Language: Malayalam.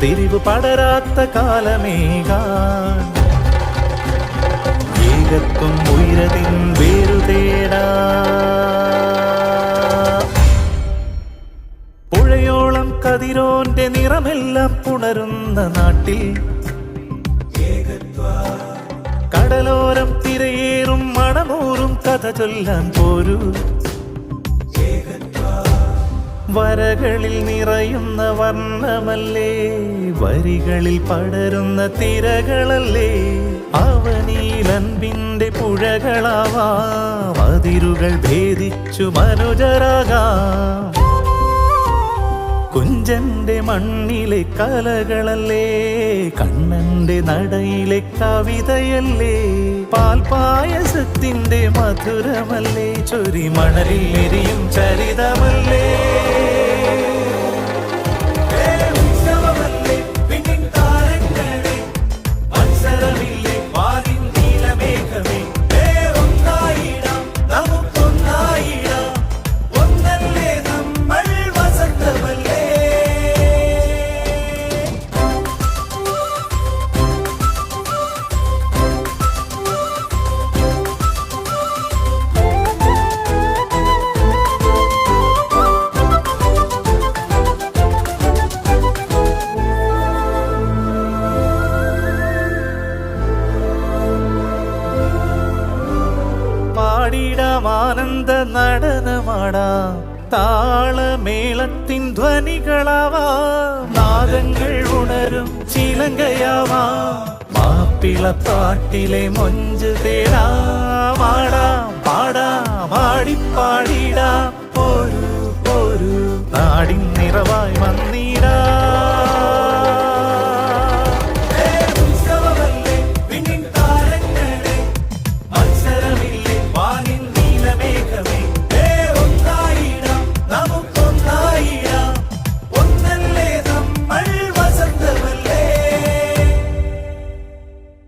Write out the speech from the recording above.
തിരിവ് പടരാത്ത കാലമേകാൻ ഏകത്വം ഉയരതിൻ വേരുതേടാ പുഴയോളം കതിരോന്റെ നിറമെല്ലാം പുണരുന്ന നാട്ടിൽ കടലോരം തിരയേറും മണമൂറും കഥ ചൊല്ലാൻ പോരൂ. വരകളിൽ നിറയുന്ന വർണമല്ലേ? വരികളിൽ പടരുന്ന തിരകളല്ലേ? അവനീലൻപിന്റെ പുഴകളാവാം. അതിരുകൾ ഭേദിച്ചു മനുജരാകാം. കുഞ്ചന്റെ മണ്ണിലെ കലകളല്ലേ? കണ്ണന്റെ നടയിലെ കവിതയല്ലേ? പാൽപായസത്തിന്റെ മധുരമല്ലേ? ചൊരി മണലിൽ എരിയും ചരിതമല്ലേ? പാടിടമാനന്ദ ആനന്ദ താളമേളത്തിൻ ധ്വനികളാവാ. നാദങ്ങൾ ഉണരും ചിലങ്കയാവാം. മാപ്പിളപ്പാട്ടിലെ മൊഞ്ച് തേടാ. പാടാ പാടാ പാടിപ്പാടി.